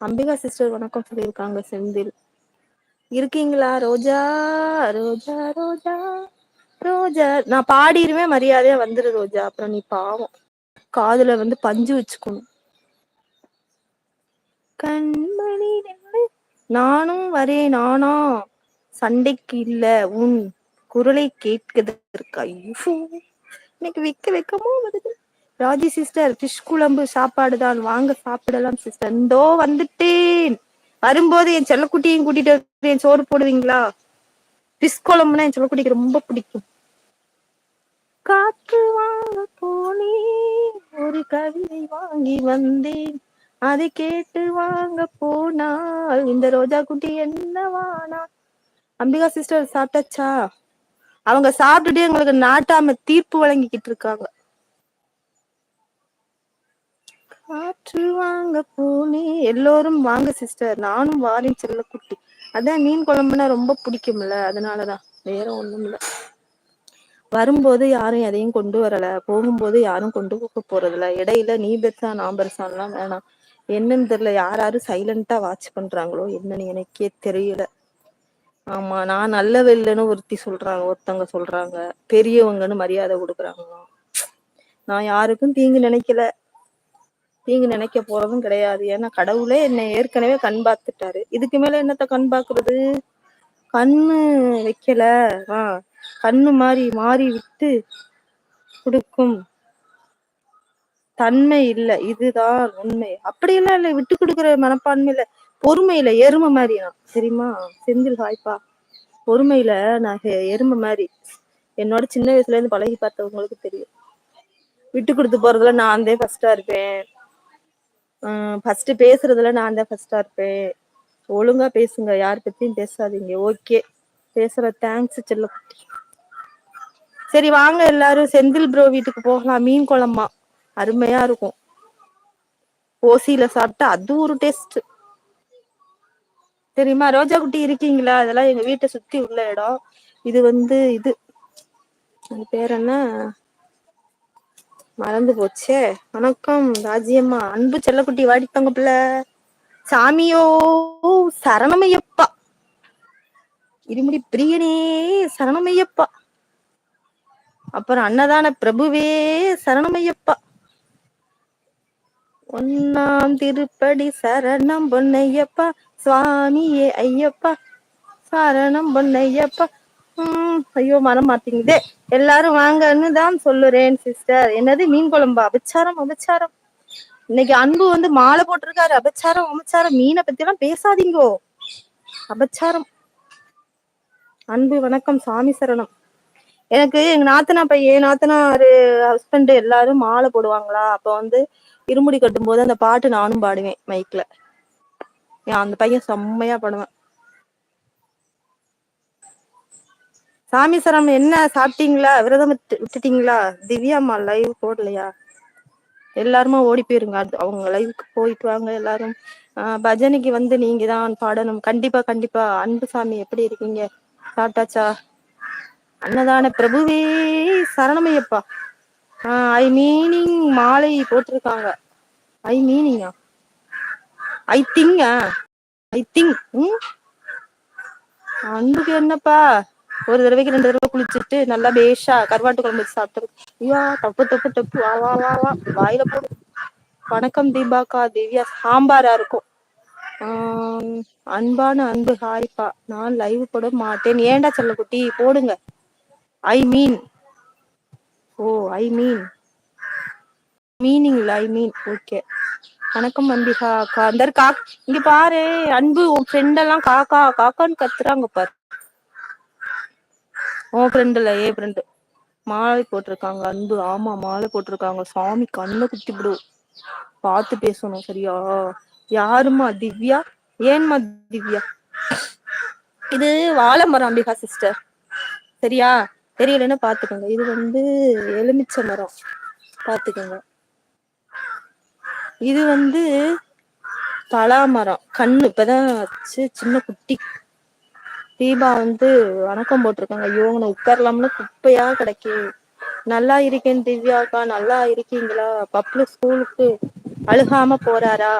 Ambika sister வணக்கம் சொல்லியிருக்காங்க செந்தில். இருக்கீங்களா? ரோஜா ரோஜா ரோஜா ரோஜா. நான் பாடிருவேன் மரியாதையா வந்துரு ரோஜா. அப்புறம் நீ பாவம். காதுல வந்து பஞ்சு வச்சுக்கணும். கண்மணி நானும் வரேன் நானா? சண்டைக்கு இல்ல உன் குரலை கேட்கதற்கு ஐயோ. எனக்கு வைக்க வைக்கமோ வருது. ராஜி சிஸ்டர் ஃபிஷ் குழம்பு சாப்பாடு தான். வாங்க சாப்பிடலாம் சிஸ்டர் இந்தோ வந்துட்டேன். வரும்போது என் செல்லக்குட்டியும் கூட்டிட்டு என் சோறு போடுவீங்களா? ஃபிஷ் குழம்புனா என் செல்லக்குட்டிக்கு ரொம்ப பிடிக்கும். காற்று வாங்க போனேன். ஒரு கவிதை வாங்கி வந்தேன். அதை கேட்டு வாங்க போனால் இந்த ரோஜா குட்டி என்னவானா அம்பிகா சிஸ்டர் சாப்பிட்டாச்சா? அவங்க சாப்பிட்டுட்டு எங்களுக்கு நாட்டாம தீர்ப்பு வழங்கிக்கிட்டு இருக்காங்க. காற்று வாங்க பூனி. எல்லோரும் வாங்க சிஸ்டர் நானும் வாரின் செல்ல குட்டி. அதான் மீன் குழம்புனா ரொம்ப பிடிக்கும்ல அதனாலதான். வேற ஒண்ணும் இல்ல வரும்போது யாரும் எதையும் கொண்டு வரல. போகும்போது யாரும் கொண்டு போக போறதில்ல. இடையில நீ பெருசா நான் பெருசான்லாம் வேணாம். என்னன்னு தெரியல. யார் யாரும் சைலண்டா வாட்ச் பண்றாங்களோ என்னன்னு எனக்கே தெரியல. ஆமா நான் நல்லவ இல்லைன்னு ஒருத்தி சொல்றாங்க ஒருத்தவங்க சொல்றாங்க. பெரியவங்கன்னு மரியாதை கொடுக்குறாங்களாம். நான் யாருக்கும் தீங்கு நினைக்கல. தீங்கு நினைக்க போறதும் கிடையாது. ஏன்னா கடவுளே என்னை ஏற்கனவே கண் பார்த்துட்டாரு. இதுக்கு மேல என்னத்த கண் பாக்குறது கண்ணு வைக்கல. ஆஹ் கண்ணு மாறி மாறி விட்டு கொடுக்கும் தன்மை இல்ல. இதுதான் உண்மை. அப்படியெல்லாம் இல்ல. விட்டு கொடுக்குற மனப்பான்மையில பொறுமையில எருமை மாதிரி நான். தெரியுமா? செந்தில் வாய்ப்பா பொறுமையில நான் எருமை மாதிரி. என்னோட சின்ன வயசுல இருந்து பழகி பார்த்தவங்களுக்கு தெரியும். விட்டு கொடுத்து போறதுல நான் தான் ஃபர்ஸ்டா இருப்பேன். ஃபர்ஸ்ட் பேசுறதுல நான் தான் ஃபர்ஸ்டா இருப்பேன். ஒழுங்கா பேசுங்க யார் பத்தியும் பேசாதீங்க. ஓகே பேசுற தேங்க்ஸ் செல்ல சரி வாங்க எல்லாரும். செந்தில் ப்ரோ வீட்டுக்கு போகலாம். மீன் குழம்பா. அருமையா இருக்கும். ஓசியில சாப்பிட்டா அது ஒரு டேஸ்ட் தெரியுமா? ரோஜா குட்டி இருக்கீங்களா? அதெல்லாம் எங்க வீட்டை சுத்தி உள்ள இடம். இது வந்து இது. அது பேர் என்ன? மறந்து போச்சே. வணக்கம் ராஜியம்மா. அன்பு செல்லக்குட்டி வாடித்தவங்க பிள்ள. சாமியோ சரணமையப்பா. இருமுடி பிரியனே சரணமையப்பா. அப்புறம் அன்னதான பிரபுவே சரணமையப்பா. ஒன்னாம் திருப்படி சரணம் பொன்னையப்பா. சுவாமியே ஐயப்பா. சரணம் பொன்னையப்பா. உம் ஐயோ மரம் மாட்டீங்குதே. எல்லாரும் வாங்கன்னு தான் சொல்லுறேன் சிஸ்டர் என்னது மீன் குழம்பா? அபச்சாரம் அபச்சாரம். இன்னைக்கு அன்பு வந்து மாலை போட்டிருக்காரு. அபச்சாரம் அபச்சாரம். மீனை பத்தி எல்லாம் பேசாதீங்கோ. அபச்சாரம். அன்பு வணக்கம் சாமி சரணம். எனக்கு எங்க நாத்தனா பையன் நாத்தனாரு ஹஸ்பண்ட் எல்லாரும் மாலை போடுவாங்களா? அப்ப வந்து இருமுடி கட்டும் போது அந்த பாட்டு நானும் பாடுவேன் மைக்ல அந்த பையன் செம்மையா பாடுவேன். சாமி சரம் என்ன சாப்பிட்டீங்களா? விரதம் விட்டுட்டீங்களா? திவ்யாம்மா லைவ் போடலையா? எல்லாருமே ஓடி போயிருங்க. அது அவங்க லைவுக்கு போயிட்டு வாங்க எல்லாரும். ஆஹ் பஜனைக்கு வந்து நீங்க தான் பாடணும். கண்டிப்பா கண்டிப்பா. அன்பு சாமி எப்படி இருக்கீங்க? சாப்பிட்டாச்சா? அன்னதான பிரபுவே சரணமையப்பா. ஆஹ் ஐ மீனிங் மாலை போட்டிருக்காங்க. ஐ மீனிங்கா? ஐ திங்க? ஐ திங்க் அன்புக்கு என்னப்பா? ஒரு தடவைக்கு ரெண்டு தடவை குளிச்சுட்டு நல்லா பேஷா கருவாட்டு குழம்பு வச்சு சாப்பிட்டு ஐயா தப்பு தப்பு தப்பு வா வா வா வா. வாயில போடு. வணக்கம் தீபாக்கா திவ்யா. சாம்பாரா இருக்கும். ஆஹ் அன்பான அன்பு ஹாய்ப்பா. நான் லைவ் போட மாட்டேன். ஏண்டா செல்ல குட்டி போடுங்க. ஐ மீன் ஓ ஐ மீன் மீனிங் ஐ மீன் ஓகே வணக்கம் அம்பிகா அக்கா அந்த கா இங்க பாரு. அன்பு உன் ஃப்ரெண்ட் எல்லாம் காக்கா காக்கான்னு கத்துறாங்க பாரு. உன் ஏ ஃப்ரெண்டு மாலை போட்டிருக்காங்க அன்பு. ஆமா மாலை போட்டிருக்காங்க. சாமி கண்ணை குத்தி விடு. பார்த்து பேசணும் சரியா? யாருமா திவ்யா? ஏன்மா திவ்யா? இது வாழைமரம் அம்பிகா சிஸ்டர் சரியா? தெரியலன்னு பாத்துக்கோங்க இது வந்து எலுமிச்சை மரம். பாத்துக்கோங்க இது வந்து பலாமரம். கண்ணு. இப்பதான் வச்சு சின்ன குட்டி தீபா வந்து வணக்கம் போட்டிருக்காங்க. ஐயோ உன உட்காரலாம்னு குப்பையா கிடைக்கு. நல்லா இருக்கேன் திவ்யாக்கா நல்லா இருக்கீங்களா? பப்ளு ஸ்கூலுக்கு அழுகாம போறாரா?